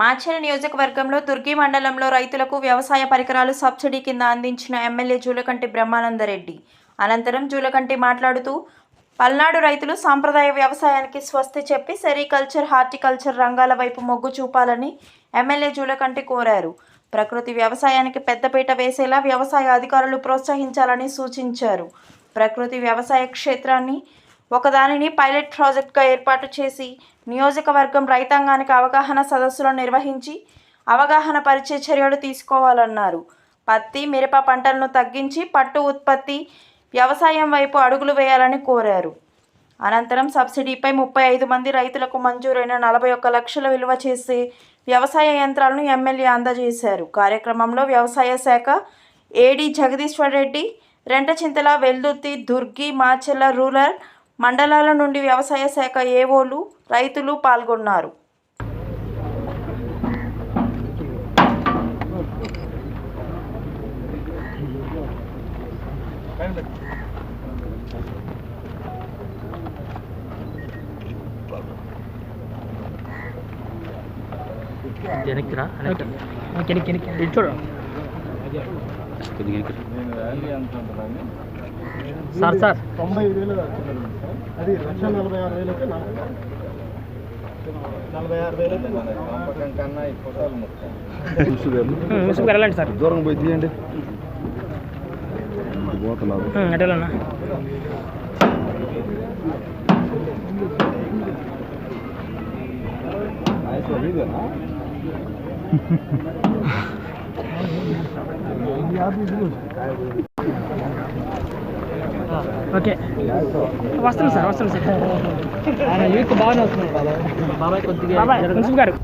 మాచర్ల నియోజకవర్గంలో దుర్గి మండలంలో రైతులకు వ్యవసాయ పరికరాలు సబ్సిడీ కింద అందించిన ఎమ్మెల్యే జూలకంటి బ్రహ్మానందరెడ్డి. అనంతరం జూలకంటి మాట్లాడుతూ పల్నాడు రైతులు సాంప్రదాయ వ్యవసాయానికి స్వస్తి చెప్పి సెరికల్చర్ హార్టికల్చర్ రంగాల వైపు మొగ్గు చూపాలని ఎమ్మెల్యే జూలకంటి కోరారు. ప్రకృతి వ్యవసాయానికి పెద్దపీట వేసేలా వ్యవసాయ అధికారులు ప్రోత్సహించాలని సూచించారు. ప్రకృతి వ్యవసాయ క్షేత్రాన్ని ఒకదానిని పైలట్ ప్రాజెక్ట్గా ఏర్పాటు చేసి నియోజకవర్గం రైతాంగానికి అవగాహన సదస్సులను నిర్వహించి అవగాహన పరిచే చర్యలు తీసుకోవాలన్నారు. పత్తి మిరప పంటలను తగ్గించి పట్టు ఉత్పత్తి వ్యవసాయం వైపు అడుగులు వేయాలని కోరారు. అనంతరం సబ్సిడీపై ముప్పై ఐదు మంది రైతులకు మంజూరైన నలభై ఒక్క లక్షల విలువ చేసే వ్యవసాయ యంత్రాలను ఎమ్మెల్యే అందజేశారు. కార్యక్రమంలో వ్యవసాయ శాఖ ఏడి జగదీశ్వర్ రెడ్డి రెంటచింతల వెల్దుర్తి దుర్గి మాచెల్ల రూరల్ మండలాల నుండి వ్యవసాయ శాఖ ఏవోలు రైతులు పాల్గొన్నారు. వెనక్కిరా వెనక్కి వెనక్కి ఇటు చూడు. Sir sir. తొంభై ఐదు వేలు. అది లక్ష నలభై ఆరు వేలు అయితే నలభై ఆరు వేలు అయితే మన పంపకం కన్నా ఈ ఫోటోలు ముఖ్యం ముసుగు వెళ్ళండి సార్. దూరం పోయి తీయండి. పోతున్నారు అటు వెళ్ళన్నా ఓకే. వస్తాను సార్ వస్తాను సార్. ఆయన యూత్ బాగానే వస్తున్నాడు బాబాయ్ కొద్దిగా మున్సిపల్ గారు.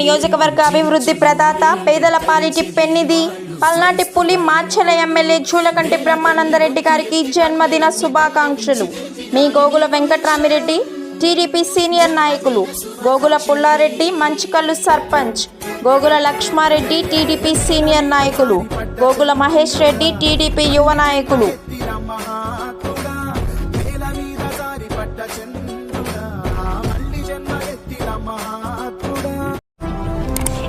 నియోజకవర్గ అభివృద్ధి ప్రదాత పేదల పాలిటి పెన్నిది పల్నాటి పులి మాచెల ఎమ్మెల్యే జూలకంటి బ్రహ్మానందరెడ్డి గారికి జన్మదిన శుభాకాంక్షలు. మీ గోగుల వెంకట్రామిరెడ్డి టీడీపీ సీనియర్ నాయకులు గోగుల పుల్లారెడ్డి మంచికల్లు సర్పంచ్ గోగుల లక్ష్మారెడ్డి టీడీపీ సీనియర్ నాయకులు గోగుల మహేష్ రెడ్డి టీడీపీ యువ నాయకులు.